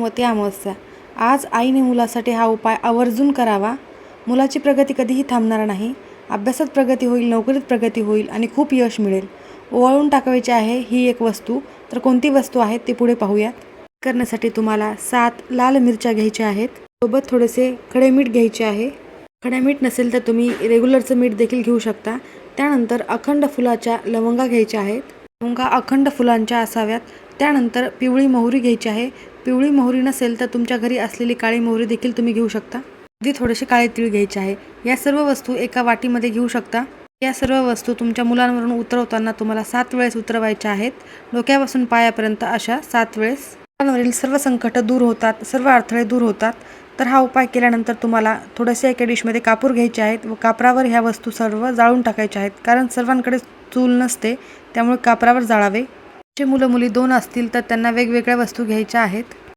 वती अमावस्या. आज आईने मुलासाठी हा उपाय आवर्जून करावा. मुलाची प्रगती कधीही थांबणार नाही. अभ्यासात प्रगती होईल नोकरीत प्रगती होईल आणि खूप यश मिळेल. ओवाळून टाकायची आहे ही एक वस्तू. तर कोणती वस्तू आहे ते पुढे पाहूयात. करण्यासाठी तुम्हाला सात लाल मिरच्या घ्यायच्या आहेत. सोबत थोडेसे खडे मीठ घ्यायचे आहे. खडे मीठ नसेल तर तुम्ही रेग्युलरचं मीठ देखील घेऊ शकता. त्यानंतर अखंड फुलाच्या लवंगा घ्यायच्या आहेत. लवंगा अखंड फुलांच्या असाव्यात. त्यानंतर पिवळी मोहरी घ्यायची आहे. पिवळी मोहरी नसेल तर तुमच्या घरी असलेली काळी मोहरी देखील तुम्ही घेऊ शकता. अगदी थोडेसे काळे तीळ घ्यायचे आहे. या सर्व वस्तू एका वाटीमध्ये घेऊ शकता. या सर्व वस्तू तुमच्या मुलांवरून उतरवताना तुम्हाला सात वेळेस उतरवायच्या आहेत. डोक्यापासून पायापर्यंत अशा सात वेळेस. मुलांवरील सर्व संकटं दूर होतात सर्व अडथळे दूर होतात. तर हा उपाय केल्यानंतर तुम्हाला थोडेसे एका डिशमध्ये कापूर घ्यायचे आहेत व कापरावर ह्या वस्तू सर्व जाळून टाकायच्या आहेत. कारण सर्वांकडे चूल नसते त्यामुळे कापरावर जाळावे. जे मुलं मुली दोन असतील तर त्यांना वेगवेगळ्या वस्तू घ्यायच्या आहेत.